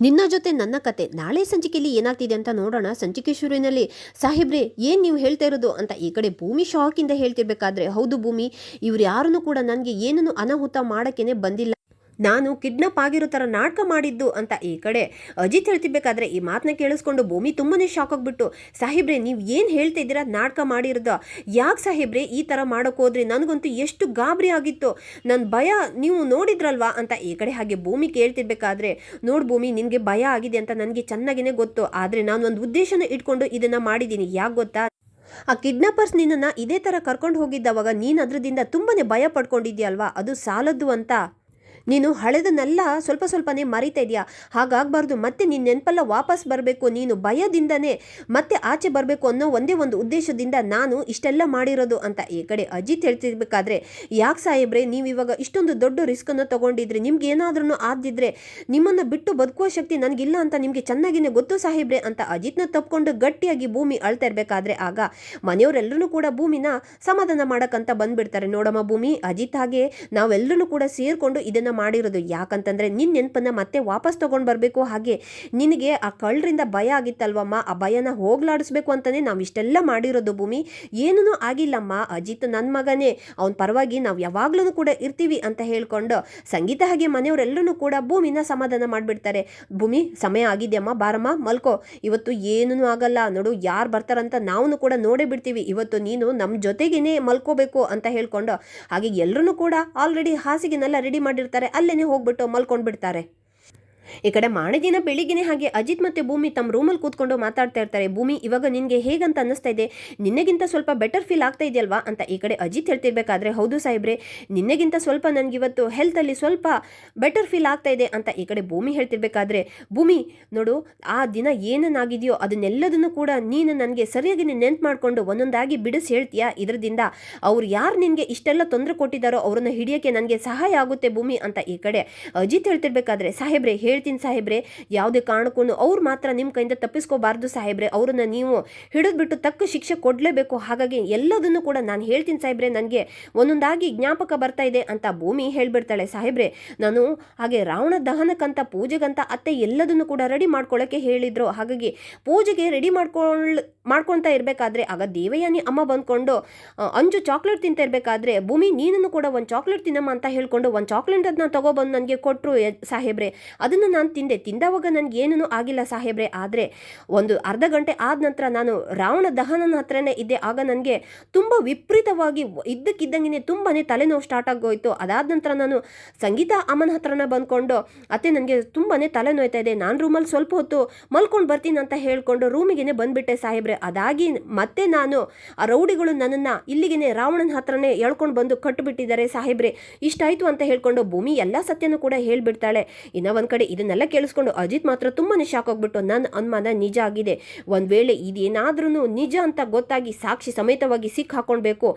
ನಿನ್ನ ಜೊತೆ ನನ್ನ ಕತೆ ನಾಳೆ ಸಂಚಿಕೆಯಲ್ಲಿ ಏನಾಗ್ತಿದೆ ಅಂತ ನೋಡೋಣ. ಸಂಚಿಕೆ ಶುರುವಿನಲ್ಲಿ, ಸಾಹೇಬ್ರೆ, ಏನು ನೀವು ಹೇಳ್ತಾ ಇರೋದು? ಅಂತ ಈ ಕಡೆ ಭೂಮಿ ಶಾಕಿಂದ ಹೇಳ್ತಿರ್ಬೇಕಾದ್ರೆ, ಹೌದು ಭೂಮಿ, ಇವ್ರು ಯಾರನ್ನು ಕೂಡ ನನಗೆ ಏನನ್ನು ಅನಾಹುತ ಮಾಡೋಕ್ಕೇನೆ ಬಂದಿಲ್ಲ. ನಾನು ಕಿಡ್ನಪ್ ಆಗಿರೋ ಥರ ನಾಟಕ ಮಾಡಿದ್ದು ಅಂತ ಈ ಕಡೆ ಅಜಿತ್ ಹೇಳ್ತಿರ್ಬೇಕಾದ್ರೆ ಈ ಮಾತನ್ನ ಕೇಳಿಸ್ಕೊಂಡು ಭೂಮಿ ತುಂಬನೇ ಶಾಕ್ ಆಗಿಬಿಟ್ಟು, ಸಾಹೇಬ್ರೆ, ನೀವು ಏನು ಹೇಳ್ತಾ ಇದ್ದೀರಾ? ನಾಟಕ ಮಾಡಿರೋದು ಯಾಕೆ ಸಾಹೇಬ್ರೆ? ಈ ಥರ ಮಾಡೋಕೆ ಹೋದ್ರಿ ನನಗಂತೂ ಎಷ್ಟು ಗಾಬರಿ ಆಗಿತ್ತು. ನನ್ನ ಭಯ ನೀವು ನೋಡಿದ್ರಲ್ವಾ? ಅಂತ ಈ ಕಡೆ ಹಾಗೆ ಭೂಮಿ ಕೇಳ್ತಿರ್ಬೇಕಾದ್ರೆ, ನೋಡು ಭೂಮಿ, ನಿನಗೆ ಭಯ ಆಗಿದೆ ಅಂತ ನನಗೆ ಚೆನ್ನಾಗಿನೇ ಗೊತ್ತು. ಆದರೆ ನಾನು ಒಂದು ಉದ್ದೇಶನ ಇಟ್ಕೊಂಡು ಇದನ್ನು ಮಾಡಿದ್ದೀನಿ. ಯಾಕೆ ಗೊತ್ತಾ? ಆ ಕಿಡ್ನಾಪರ್ಸ್ ನಿನ್ನನ್ನು ಇದೇ ಥರ ಕರ್ಕೊಂಡು ಹೋಗಿದ್ದವಾಗ ನೀನು ಅದರದಿಂದ ತುಂಬಾ ಭಯ ಪಡ್ಕೊಂಡಿದ್ಯಲ್ವಾ ಅದು ಸಾಲದ್ದು ಅಂತ. ನೀನು ಹಳೆದನ್ನೆಲ್ಲ ಸ್ವಲ್ಪ ಸ್ವಲ್ಪನೇ ಮರಿತಾ ಇದೆಯಾ? ಹಾಗಾಗಬಾರ್ದು. ಮತ್ತೆ ನಿನ್ನ ನೆನಪೆಲ್ಲ ವಾಪಸ್ ಬರಬೇಕು. ನೀನು ಭಯದಿಂದನೇ ಮತ್ತೆ ಆಚೆ ಬರಬೇಕು ಅನ್ನೋ ಒಂದೇ ಒಂದು ಉದ್ದೇಶದಿಂದ ನಾನು ಇಷ್ಟೆಲ್ಲ ಮಾಡಿರೋದು ಅಂತ ಈ ಕಡೆ ಅಜಿತ್ ಹೇಳ್ತಿರ್ಬೇಕಾದ್ರೆ, ಯಾಕೆ ಸಾಹೇಬ್ರೆ ನೀವು ಇವಾಗ ಇಷ್ಟೊಂದು ದೊಡ್ಡ ರಿಸ್ಕನ್ನು ತೊಗೊಂಡಿದ್ರೆ. ನಿಮ್ಗೆ ಏನಾದ್ರೂ ಆದಿದ್ರೆ ನಿಮ್ಮನ್ನು ಬಿಟ್ಟು ಬದುಕುವ ಶಕ್ತಿ ನನಗಿಲ್ಲ ಅಂತ ನಿಮಗೆ ಚೆನ್ನಾಗಿನೇ ಗೊತ್ತು ಸಾಹೇಬ್ರೆ ಅಂತ ಅಜಿತ್ನ ತಪ್ಕೊಂಡು ಗಟ್ಟಿಯಾಗಿ ಭೂಮಿ ಅಳ್ತಾ ಇರಬೇಕಾದ್ರೆ ಆಗ ಮನೆಯವರೆಲ್ಲರೂ ಕೂಡ ಭೂಮಿನ ಸಮಾಧಾನ ಮಾಡೋಕ್ಕಂತ ಬಂದ್ಬಿಡ್ತಾರೆ. ನೋಡಮ್ಮ ಭೂಮಿ, ಅಜಿತ್ ಹಾಗೆ ನಾವೆಲ್ಲರೂ ಕೂಡ ಸೇರಿಕೊಂಡು ಇದನ್ನು ಮಾಡಿರೋದು ಯಾಕಂತಂದರೆ ನಿನ್ನ ನೆನಪನ್ನು ಮತ್ತೆ ವಾಪಸ್ ತೊಗೊಂಡು ಬರಬೇಕು ಹಾಗೆ ನಿನಗೆ ಆ ಕಳ್ಳರಿಂದ ಭಯ ಆಗಿತ್ತಲ್ವಮ್ಮ? ಆ ಭಯನ ಹೋಗ್ಲಾಡಿಸ್ಬೇಕು ಅಂತಲೇ ನಾವು ಇಷ್ಟೆಲ್ಲ ಮಾಡಿರೋದು ಭೂಮಿ. ಏನೂ ಆಗಿಲ್ಲಮ್ಮ. ಅಜಿತ್ ನನ್ನ ಮಗನೇ. ಅವನ ಪರವಾಗಿ ನಾವು ಯಾವಾಗ್ಲೂ ಕೂಡ ಇರ್ತೀವಿ ಅಂತ ಹೇಳ್ಕೊಂಡು ಸಂಗೀತ ಹಾಗೆ ಮನೆಯವರೆಲ್ಲರೂ ಕೂಡ ಭೂಮಿನ ಸಮಾಧಾನ ಮಾಡಿಬಿಡ್ತಾರೆ. ಭೂಮಿ, ಸಮಯ ಆಗಿದೆಯಮ್ಮ. ಬಾರಮ್ಮ, ಮಲ್ಕೋ. ಇವತ್ತು ಏನೂ ಆಗಲ್ಲ. ನೋಡು, ಯಾರು ಬರ್ತಾರಂತ ನಾವು ಕೂಡ ನೋಡೇ ಬಿಡ್ತೀವಿ. ಇವತ್ತು ನೀನು ನಮ್ಮ ಜೊತೆಗೇನೆ ಮಲ್ಕೋಬೇಕು ಅಂತ ಹೇಳ್ಕೊಂಡು ಹಾಗೆ ಎಲ್ಲರೂ ಕೂಡ ಆಲ್ರೆಡಿ ಹಾಸಿಗೆನೆಲ್ಲ ರೆಡಿ ಮಾಡಿರ್ತಾರೆ. ಅಲ್ಲೇನೆ ಹೋಗ್ಬಿಟ್ಟು ಮಲ್ಕೊಂಡ್ಬಿಡ್ತಾರೆ. ಈ ಕಡೆ ಮಾರನೇ ದಿನ ಬೆಳಿಗ್ಗೆನೆ ಹಾಗೆ ಅಜಿತ್ ಮತ್ತೆ ಭೂಮಿ ತಮ್ಮ ರೂಮಲ್ಲಿ ಕೂತ್ಕೊಂಡು ಮಾತಾಡ್ತಾ ಇರ್ತಾರೆ. ಭೂಮಿ, ಇವಾಗ ನಿನಗೆ ಹೇಗಂತ ಅನ್ನಿಸ್ತಾ ಇದೆ? ನಿನ್ನೆಗಿಂತ ಸ್ವಲ್ಪ ಬೆಟರ್ ಫೀಲ್ ಆಗ್ತಾ ಇದೆಯಲ್ವಾ? ಅಂತ ಈ ಕಡೆ ಅಜಿತ್ ಹೇಳ್ತಿರ್ಬೇಕಾದ್ರೆ, ಹೌದು ಸಾಹೇಬ್ರೆ, ನಿನ್ನೆಗಿಂತ ಸ್ವಲ್ಪ ನನಗಿವತ್ತು ಹೆಲ್ತಲ್ಲಿ ಸ್ವಲ್ಪ ಬೆಟರ್ ಫೀಲ್ ಆಗ್ತಾ ಇದೆ ಅಂತ ಈ ಕಡೆ ಭೂಮಿ ಹೇಳ್ತಿರ್ಬೇಕಾದ್ರೆ, ಭೂಮಿ, ನೋಡು, ಆ ದಿನ ಏನನ್ನಾಗಿದೆಯೋ ಅದನ್ನೆಲ್ಲದನ್ನು ಕೂಡ ನೀನು ನನಗೆ ಸರಿಯಾಗಿ ನೆನ್ಪು ಮಾಡಿಕೊಂಡು ಒಂದೊಂದಾಗಿ ಬಿಡಿಸಿ ಹೇಳ್ತೀಯಾ? ಇದರಿಂದ ಅವ್ರು ಯಾರು ನಿನಗೆ ಇಷ್ಟೆಲ್ಲ ತೊಂದರೆ ಕೊಟ್ಟಿದ್ದಾರೋ ಅವ್ರನ್ನ ಹಿಡಿಯೋಕ್ಕೆ ನನಗೆ ಸಹಾಯ ಆಗುತ್ತೆ ಭೂಮಿ ಅಂತ ಈ ಕಡೆ ಅಜಿತ್ ಹೇಳ್ತಿರ್ಬೇಕಾದ್ರೆ, ಸಾಹೇಬ್ರೆ ಹೇಳ್ತೀನಿ ಸಾಹೇಬ್ರೆ. ಯಾವುದೇ ಕಾರಣಕ್ಕೂ ಅವ್ರು ಮಾತ್ರ ನಿಮ್ಮ ಕೈಯಿಂದ ತಪ್ಪಿಸ್ಕೋಬಾರ್ದು ಸಾಹೇಬ್ರೆ. ಅವ್ರನ್ನ ನೀವು ಹಿಡಿದ್ಬಿಟ್ಟು ತಕ್ಕ ಶಿಕ್ಷೆ ಕೊಡಲೇಬೇಕು. ಹಾಗಾಗಿ ಎಲ್ಲದನ್ನು ಕೂಡ ನಾನು ಹೇಳ್ತೀನಿ ಸಾಹೇಬ್ರೆ. ನನಗೆ ಒಂದೊಂದಾಗಿ ಜ್ಞಾಪಕ ಬರ್ತಾ ಇದೆ ಅಂತ ಭೂಮಿ ಹೇಳ್ಬಿಡ್ತಾಳೆ ಸಾಹೇಬ್ರೆ. ನಾನು ಹಾಗೆ ರಾವಣ ದಹನಕ್ಕಂತ ಪೂಜೆಗಂತ, ಅತ್ತೆ ಎಲ್ಲದನ್ನು ಕೂಡ ರೆಡಿ ಮಾಡ್ಕೊಳ್ಳೋಕ್ಕೆ ಹೇಳಿದ್ರು. ಹಾಗಾಗಿ ಪೂಜೆಗೆ ರೆಡಿ ಮಾಡ್ಕೊಳ್ಳ ಮಾಡ್ಕೊಳ್ತಾ ಇರಬೇಕಾದ್ರೆ ಆಗ ದೇವಯಾನಿ ಅಮ್ಮ ಬಂದ್ಕೊಂಡು ಅಂಜು ಚಾಕ್ಲೇಟ್ ತಿಂತಾ ಇರಬೇಕಾದ್ರೆ ಭೂಮಿ ನೀನನ್ನು ಕೂಡ ಒಂದು ಚಾಕ್ಲೇಟ್ ತಿನ್ನಮ್ಮ ಅಂತ ಹೇಳ್ಕೊಂಡು, ಒಂದು ಚಾಕ್ಲೇಟ್ ಅದನ್ನ ತಗೊಬಂದು ನನಗೆ ಕೊಟ್ಟರು ಸಾಹೇಬ್ರೆ. ಅದನ್ನು ನಾನು ತಿಂದೆ. ತಿಂದವಾಗ ನನಗೆ ಏನೂ ಆಗಿಲ್ಲ ಸಾಹೇಬ್ರೆ. ಆದರೆ ಒಂದು ಅರ್ಧ ಗಂಟೆ ಆದ ನಂತರ ನಾನು ರಾವಣ ದಹನನ ಹತ್ರನೇ ಇದ್ದೆ. ಆಗ ನನಗೆ ತುಂಬ ವಿಪರೀತವಾಗಿ ಇದ್ದಕ್ಕಿದ್ದಂಗೆ ತುಂಬಾ ತಲೆನೋವು ಸ್ಟಾರ್ಟ್ ಆಗೋಯ್ತು. ಅದಾದ ನಂತರ ನಾನು ಸಂಗೀತ ಅಮ್ಮನ ಹತ್ರನ ಬಂದ್ಕೊಂಡು ಅತ್ತೆ ನನಗೆ ತುಂಬಾ ತಲೆನೋಯ್ತಾ ಇದೆ. ನಾನು ರೂಮಲ್ಲಿ ಸ್ವಲ್ಪ ಹೊತ್ತು ಮಲ್ಕೊಂಡು ಬರ್ತೀನಿ ಅಂತ ಹೇಳ್ಕೊಂಡು ರೂಮಿಗೆ ಬಂದ್ಬಿಟ್ಟೆ ಸಾಹೇಬ್ರೆ. ಅದಾಗಿ ಮತ್ತೆ ನಾನು ಆ ರೌಡಿಗಳು ನನ್ನನ್ನು ಇಲ್ಲಿಗೆ ರಾವಣನ ಹತ್ರನೇ ಎಳ್ಕೊಂಡು ಬಂದು ಕಟ್ಟಿಬಿಟ್ಟಿದ್ದಾರೆ ಸಾಹೇಬ್ರೆ. ಇಷ್ಟಾಯಿತು ಅಂತ ಹೇಳ್ಕೊಂಡು ಭೂಮಿ ಎಲ್ಲ ಸತ್ಯನೂ ಕೂಡ ಹೇಳಿಬಿಡ್ತಾಳೆ. ಇನ್ನ ಒಂದು ಕಡೆ ಇದನ್ನೆಲ್ಲ ಕೇಳಿಸ್ಕೊಂಡು ಅಜಿತ್ ಮಾತ್ರ ತುಂಬಾ ಶಾಕ್ ಹೋಗ್ಬಿಟ್ಟು ನನ್ನ ಅನುಮಾನ ನಿಜ ಆಗಿದೆ. ಒಂದ್ ವೇಳೆ ಇದೇನಾದ್ರೂ ನಿಜ ಅಂತ ಗೊತ್ತಾಗಿ ಸಾಕ್ಷಿ ಸಮೇತವಾಗಿ ಸಿಕ್ ಹಾಕೊಳ್ಬೇಕು.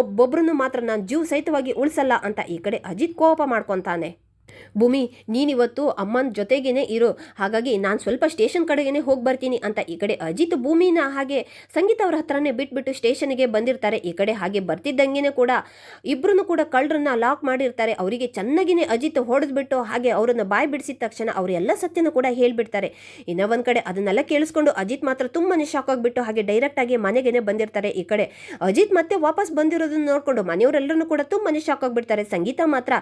ಒಬ್ಬೊಬ್ರನ್ನು ಮಾತ್ರ ನಾನು ಜೀವ ಸಹಿತವಾಗಿ ಉಳಿಸಲ್ಲ ಅಂತ ಈ ಕಡೆ ಅಜಿತ್ ಕೋಪ ಮಾಡ್ಕೊಂತಾನೆ. ಭೂಮಿ, ನೀನಿವತ್ತು ಅಮ್ಮನ ಜೊತೆಗೇನೆ ಇರು. ಹಾಗಾಗಿ ನಾನು ಸ್ವಲ್ಪ ಸ್ಟೇಷನ್ ಕಡೆಗೇನೆ ಹೋಗಿ ಬರ್ತೀನಿ ಅಂತ ಈ ಕಡೆ ಅಜಿತ್ ಭೂಮಿನ ಹಾಗೆ ಸಂಗೀತ ಅವ್ರ ಹತ್ರನೇ ಬಿಟ್ಬಿಟ್ಟು ಸ್ಟೇಷನ್ಗೆ ಬಂದಿರ್ತಾರೆ. ಈ ಕಡೆ ಹಾಗೆ ಬರ್ತಿದ್ದಂಗೆ ಕೂಡ ಇಬ್ಬರನ್ನು ಕೂಡ ಕಳ್ಳರನ್ನ ಲಾಕ್ ಮಾಡಿರ್ತಾರೆ. ಅವರಿಗೆ ಚೆನ್ನಾಗಿನೇ ಅಜಿತ್ ಹೊಡೆದ್ಬಿಟ್ಟು ಹಾಗೆ ಅವರನ್ನು ಬಾಯಿ ಬಿಡಿಸಿದ ತಕ್ಷಣ ಅವರು ಎಲ್ಲ ಸತ್ಯನೂ ಕೂಡ ಹೇಳ್ಬಿಡ್ತಾರೆ. ಇನ್ನ ಒಂದು ಕಡೆ ಅದನ್ನೆಲ್ಲ ಕೇಳಿಸ್ಕೊಂಡು ಅಜಿತ್ ಮಾತ್ರ ತುಂಬಾ ಶಾಕ್ ಆಗಿಬಿಟ್ಟು ಹಾಗೆ ಡೈರೆಕ್ಟ್ ಆಗಿ ಮನೆಗೇನೆ ಬಂದಿರ್ತಾರೆ. ಈ ಕಡೆ ಅಜಿತ್ ಮತ್ತೆ ವಾಪಸ್ ಬಂದಿರೋದನ್ನ ನೋಡಿಕೊಂಡು ಮನೆಯವರೆಲ್ಲರೂ ಕೂಡ ತುಂಬಾನೇ ಶಾಕ್ ಆಗಿಬಿಡ್ತಾರೆ. ಸಂಗೀತ ಮಾತ್ರ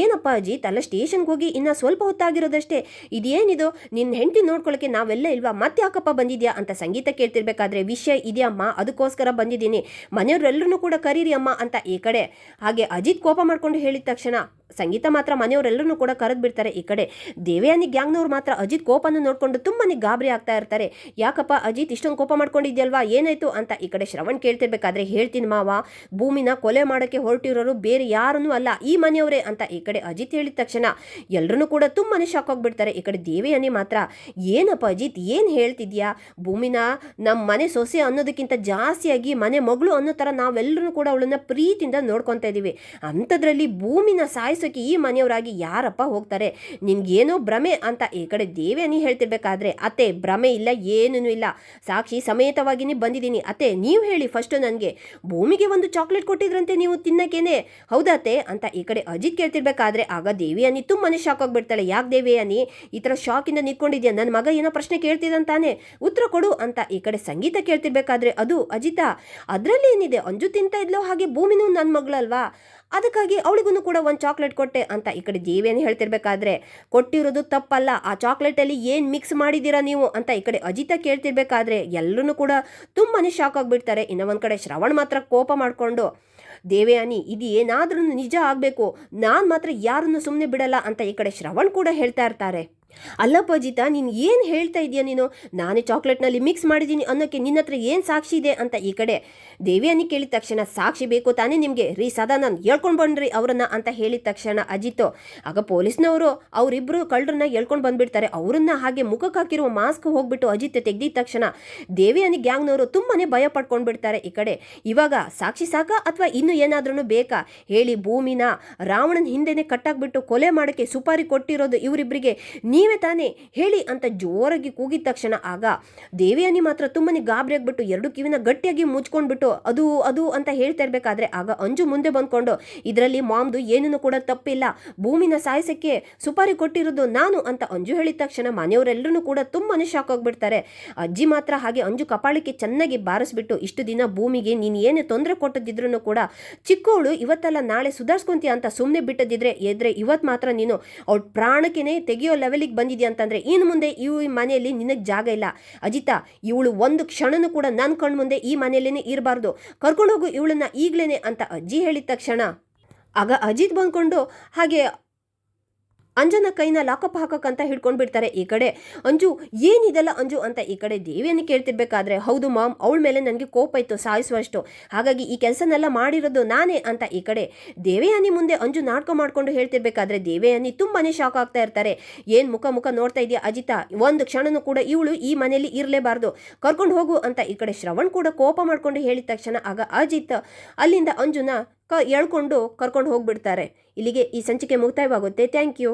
ಏನಪ್ಪ ಅಜಿತ್ ಅಲ್ಲ ಸ್ಟೇಷನ್ಗೆ ಹೋಗಿ ಇನ್ನೂ ಸ್ವಲ್ಪ ಹೊತ್ತಾಗಿರೋದಷ್ಟೇ. ಇದೇನಿದು? ನಿನ್ನ ಹೆಂಡತಿ ನೋಡ್ಕೊಳ್ಳೋಕೆ ನಾವೆಲ್ಲ ಇಲ್ವಾ? ಮತ್ತೆ ಯಾಕಪ್ಪ ಬಂದಿದ್ಯಾ? ಅಂತ ಸಂಗೀತ ಕೇಳ್ತಿರ್ಬೇಕಾದ್ರೆ ವಿಷಯ ಇದೆಯಮ್ಮ ಅದಕ್ಕೋಸ್ಕರ ಬಂದಿದ್ದೀನಿ. ಮನೆಯವರೆಲ್ಲರೂ ಕೂಡ ಕರೀರಿ ಅಮ್ಮ ಅಂತ ಈ ಕಡೆ. ಹಾಗೆ ಅಜಿತ್ ಕೋಪ ಮಾಡಿಕೊಂಡು ಹೇಳಿದ ತಕ್ಷಣ ಸಂಗೀತ ಮಾತ್ರ ಮನೆಯವರೆಲ್ಲರೂ ಕೂಡ ಕರೆದು ಬಿಡ್ತಾರೆ ಈ ಕಡೆ. ದೇವಯಾನಿ ಗ್ಯಾಂಗ್ನವ್ರು ಮಾತ್ರ ಅಜಿತ್ ಕೋಪನ ನೋಡಿಕೊಂಡು ತುಂಬಾನೇ ಗಾಬರಿ ಆಗ್ತಾ ಇರ್ತಾರೆ. ಯಾಕಪ್ಪ ಅಜಿತ್ ಇಷ್ಟೊಂದು ಕೋಪ ಮಾಡ್ಕೊಂಡಿದ್ಯಲ್ವಾ? ಏನಾಯ್ತು ಅಂತ ಈ ಕಡೆ ಶ್ರವಣ್ ಕೇಳ್ತಿರ್ಬೇಕಾದ್ರೆ ಹೇಳ್ತೀನಿ ಮಾವ. ಭೂಮಿನ ಕೊಲೆ ಮಾಡೋಕ್ಕೆ ಹೊರಟಿರೋರು ಬೇರೆ ಯಾರನ್ನೂ ಅಲ್ಲ, ಈ ಮನೆಯವರೇ ಅಂತ ಈ ಕಡೆ ಅಜಿತ್ ಹೇಳಿದ ತಕ್ಷಣ ಎಲ್ಲರೂ ಕೂಡ ತುಂಬಾ ಶಾಕ್ ಆಗಿಬಿಡ್ತಾರೆ. ಈ ಕಡೆ ದೇವಯಾನಿ ಮಾತ್ರ, ಏನಪ್ಪ ಅಜಿತ್, ಏನು ಹೇಳ್ತಿದ್ಯಾ? ಭೂಮಿನ ನಮ್ಮ ಮನೆ ಸೊಸೆ ಅನ್ನೋದಕ್ಕಿಂತ ಜಾಸ್ತಿಯಾಗಿ ಮನೆ ಮಗಳು ಅನ್ನೋ ಥರ ನಾವೆಲ್ಲರೂ ಕೂಡ ಅವಳನ್ನ ಪ್ರೀತಿಯಿಂದ ನೋಡ್ಕೊತಾ ಇದ್ದೀವಿ ಅಂಥದ್ರಲ್ಲಿ ಭೂಮಿನ ಸಾಯಿಸ್ ಸಾಯಿಸೋಕೆ ಈ ಮನೆಯವರಾಗಿ ಯಾರಪ್ಪ ಹೋಗ್ತಾರೆ? ನಿನ್ಗೇನೋ ಭ್ರಮೆ ಅಂತ ಈ ಕಡೆ ದೇವ್ಯಾನಿ ಹೇಳ್ತಿರ್ಬೇಕಾದ್ರೆ ಅತ್ತೆ ಭ್ರಮೆ ಇಲ್ಲ, ಏನೂ ಇಲ್ಲ. ಸಾಕ್ಷಿ ಸಮೇತವಾಗಿನೇ ಬಂದಿದ್ದೀನಿ. ಅತ್ತೆ, ನೀವು ಹೇಳಿ ಫಸ್ಟು ನನಗೆ. ಭೂಮಿಗೆ ಒಂದು ಚಾಕ್ಲೇಟ್ ಕೊಟ್ಟಿದ್ರಂತೆ ನೀವು ತಿನ್ನಕ್ಕೇನೆ. ಹೌದತ್ತೆ ಅಂತ ಈ ಕಡೆ ಅಜಿತ್ ಕೇಳ್ತಿರ್ಬೇಕಾದ್ರೆ ಆಗ ದೇವಿಯಾನಿ ತುಂಬಾನೇ ಶಾಕ್ ಆಗಿಬಿಡ್ತಾಳೆ. ಯಾಕೆ ದೇವಿಯಾನಿ ಈ ಥರ ಶಾಕಿಂದ ನಿಂತ್ಕೊಂಡಿದ್ಯಾ? ನನ್ನ ಮಗ ಏನೋ ಪ್ರಶ್ನೆ ಕೇಳ್ತಿದಂತಾನೆ. ಉತ್ತರ ಕೊಡು ಅಂತ ಈ ಕಡೆ ಸಂಗೀತ ಕೇಳ್ತಿರ್ಬೇಕಾದ್ರೆ ಅದು ಅಜಿತ. ಅದರಲ್ಲಿ ಏನಿದೆ? ಅಂಜು ತಿಂತ ಇದ್ಲೋ ಹಾಗೆ ಭೂಮಿನೂ ನನ್ನ ಮಗಳಲ್ವಾ? ಅದಕ್ಕಾಗಿ ಅವಳಿಗೂ ಕೂಡ ಒಂದು ಚಾಕ್ಲೇಟ್ ಕೊಟ್ಟೆ ಅಂತ ಈ ಕಡೆ ದೇವಿಯನ್ನು ಹೇಳ್ತಿರ್ಬೇಕಾದ್ರೆ, ಕೊಟ್ಟಿರೋದು ತಪ್ಪಲ್ಲ. ಆ ಚಾಕ್ಲೇಟಲ್ಲಿ ಏನು ಮಿಕ್ಸ್ ಮಾಡಿದ್ದೀರಾ ನೀವು ಅಂತ ಈ ಕಡೆ ಅಜಿತ ಕೇಳ್ತಿರ್ಬೇಕಾದ್ರೆ ಎಲ್ಲರೂ ಕೂಡ ತುಂಬಾ ಶಾಕ್ ಆಗಿಬಿಡ್ತಾರೆ. ಇನ್ನು ಒಂದು ಕಡೆ ಶ್ರವಣ್ ಮಾತ್ರ ಕೋಪ ಮಾಡಿಕೊಂಡು ದೇವಯಾನಿ ಇದು ಏನಾದ್ರೂ ನಿಜ ಆಗಬೇಕು. ನಾನು ಮಾತ್ರ ಯಾರನ್ನು ಸುಮ್ಮನೆ ಬಿಡಲ್ಲ ಅಂತ ಈ ಕಡೆ ಶ್ರವಣ್ ಕೂಡ ಹೇಳ್ತಾ ಇರ್ತಾರೆ. ಅಲ್ಲಪ್ಪ ಅಜಿತ ನೀನು ಏನು ಹೇಳ್ತಾ ಇದೀಯ ನೀನು? ನಾನೇ ಚಾಕ್ಲೇಟ್ನಲ್ಲಿ ಮಿಕ್ಸ್ ಮಾಡಿದ್ದೀನಿ ಅನ್ನೋಕ್ಕೆ ನಿನ್ನ ಹತ್ರ ಏನು ಸಾಕ್ಷಿ ಇದೆ ಅಂತ ಈ ಕಡೆ ದೇವಿಯಾನಿ ಕೇಳಿದ ತಕ್ಷಣ ಸಾಕ್ಷಿ ಬೇಕು ತಾನೇ ನಿಮಗೆ? ರೀ, ಸದಾ ನಾನು ಹೇಳ್ಕೊಂಡು ಬಂದ್ರಿ ಅವರನ್ನ ಅಂತ ಹೇಳಿದ ತಕ್ಷಣ ಅಜಿತ್. ಆಗ ಪೊಲೀಸ್ನವರು ಅವರಿಬ್ಬರು ಕಳ್ಳರನ್ನ ಹೇಳ್ಕೊಂಡು ಬಂದ್ಬಿಡ್ತಾರೆ. ಅವರನ್ನ ಹಾಗೆ ಮುಖಕ್ಕೆ ಹಾಕಿರುವ ಮಾಸ್ಕ್ ಹೋಗ್ಬಿಟ್ಟು ಅಜಿತ್ ತೆಗೆದಿದ ತಕ್ಷಣ ದೇವಿಯಾನಿ ಗ್ಯಾಂಗ್ನವರು ತುಂಬಾನೇ ಭಯ ಪಡ್ಕೊಂಡ್ಬಿಡ್ತಾರೆ ಈ ಕಡೆ. ಇವಾಗ ಸಾಕ್ಷಿ ಸಾಕ ಅಥವಾ ಇನ್ನು ಏನಾದ್ರೂ ಬೇಕಾ? ಹೇಳಿ ಭೂಮಿನ ರಾವಣನ ಹಿಂದೆನೆ ಕಟ್ಟಾಕ್ಬಿಟ್ಟು ಕೊಲೆ ಮಾಡೋಕ್ಕೆ ಸುಪಾರಿ ಕೊಟ್ಟಿರೋದು ಇವರಿಬ್ಬರಿಗೆ ನೀವೇ ತಾನೇ ಹೇಳಿ ಅಂತ ಜೋರಾಗಿ ಕೂಗಿದ ತಕ್ಷಣ ಆಗ ದೇವಿಯಾನಿ ಮಾತ್ರ ತುಂಬನೇ ಗಾಬರಿ ಆಗಿಬಿಟ್ಟು ಎರಡು ಕಿವಿನ ಗಟ್ಟಿಯಾಗಿ ಮುಚ್ಕೊಂಡ್ಬಿಟ್ಟು, ಅದು ಅದು ಅಂತ ಹೇಳ್ತಾ ಇರಬೇಕಾದ್ರೆ ಆಗ ಅಂಜು ಮುಂದೆ ಬಂದ್ಕೊಂಡು, ಇದರಲ್ಲಿ ಮಾಮ್ದು ಏನೂ ಕೂಡ ತಪ್ಪಿಲ್ಲ, ಭೂಮಿನ ಸಾಯಿಸಕ್ಕೆ ಸುಪಾರಿ ಕೊಟ್ಟಿರೋದು ನಾನು ಅಂತ ಅಂಜು ಹೇಳಿದ ತಕ್ಷಣ ಮನೆಯವರೆಲ್ಲರೂ ಕೂಡ ತುಂಬಾನೇ ಶಾಕ್ ಆಗಿಬಿಡ್ತಾರೆ. ಅಜ್ಜಿ ಮಾತ್ರ ಹಾಗೆ ಅಂಜು ಕಪಾಳಕ್ಕೆ ಚೆನ್ನಾಗಿ ಬಾರಿಸ್ಬಿಟ್ಟು, ಇಷ್ಟು ದಿನ ಭೂಮಿಗೆ ನೀನು ಏನೇ ತೊಂದರೆ ಕೊಟ್ಟದಿದ್ರು ಕೂಡ ಚಿಕ್ಕವಳು ಇವತ್ತಲ್ಲ ನಾಳೆ ಸುಧಾರಿಸ್ಕೊಂತೀಯ ಅಂತ ಸುಮ್ಮನೆ ಬಿಟ್ಟದಿದ್ರೆ ಎದ್ರೆ ಇವತ್ತು ಮಾತ್ರ ನೀನು ಅವ್ರ ಪ್ರಾಣಕ್ಕೇನೆ ತೆಗೆಯೋ ಲೆವೆಲಿಗೆ ಬಂದಿದ್ಯಾ ಅಂತಂದರೆ ಇನ್ನು ಮುಂದೆ ಈ ಮನೆಯಲ್ಲಿ ನಿನಗೆ ಜಾಗ ಇಲ್ಲ. ಅಜಿತಾ, ಇವಳು ಒಂದು ಕ್ಷಣನೂ ಕೂಡ ನನ್ನ ಕಣ್ಮುಂದೆ ಈ ಮನೆಯಲ್ಲೇ ಇರಬಾರ್ದು. ಕರ್ಕೊಂಡೋಗು ಇವಳನ್ನ ಈಗಲೇನೆ ಅಂತ ಅಜ್ಜಿ ಹೇಳಿದ ತಕ್ಷಣ, ಆಗ ಅಜಿತ್ ಬಂದ್ಕೊಂಡು, ಹಾಗೆ ಅಂಜನ ಕೈನ ಲಾಕಪ್ ಹಾಕಕ್ಕಂತ ಹಿಡ್ಕೊಂಡು ಬಿಡ್ತಾರೆ ಈ ಕಡೆ. ಅಂಜು ಏನಿದೆಲ್ಲ ಅಂಜು? ಅಂತ ಈ ಕಡೆ ದೇವಿಯನ್ನು ಕೇಳ್ತಿರ್ಬೇಕಾದ್ರೆ, ಹೌದು ಮಾಮ್, ಅವಳ ಮೇಲೆ ನನಗೆ ಕೋಪ ಇತ್ತು, ಸಾಯಿಸುವಷ್ಟು. ಹಾಗಾಗಿ ಈ ಕೆಲಸನೆಲ್ಲ ಮಾಡಿರೋದು ನಾನೇ ಅಂತ ಈ ಕಡೆ ದೇವಯಾನಿ ಮುಂದೆ ಅಂಜು ನಾಟಕ ಮಾಡ್ಕೊಂಡು ಹೇಳ್ತಿರ್ಬೇಕಾದ್ರೆ, ದೇವಯಾನಿ ತುಂಬಾನೇ ಶಾಕ್ ಆಗ್ತಾ ಇರ್ತಾರೆ. ಏನು ಮುಖ ಮುಖ ನೋಡ್ತಾ ಇದೆಯಾ ಅಜಿತಾ? ಒಂದು ಕ್ಷಣನೂ ಕೂಡ ಇವಳು ಈ ಮನೆಯಲ್ಲಿ ಇರಲೇಬಾರ್ದು. ಕರ್ಕೊಂಡು ಹೋಗು ಅಂತ ಈ ಕಡೆ ಶ್ರವಣ್ ಕೂಡ ಕೋಪ ಮಾಡ್ಕೊಂಡು ಹೇಳಿದ ತಕ್ಷಣ, ಆಗ ಅಜಿತ್ ಅಲ್ಲಿಂದ ಅಂಜುನ ಕ, ಎಳ್ಕೊಂಡು ಕರ್ಕೊಂಡು ಹೋಗ್ಬಿಡ್ತಾರೆ. ಇಲ್ಲಿಗೆ ಈ ಸಂಚಿಕೆ ಮುಕ್ತಾಯವಾಗುತ್ತೆ. Thank you.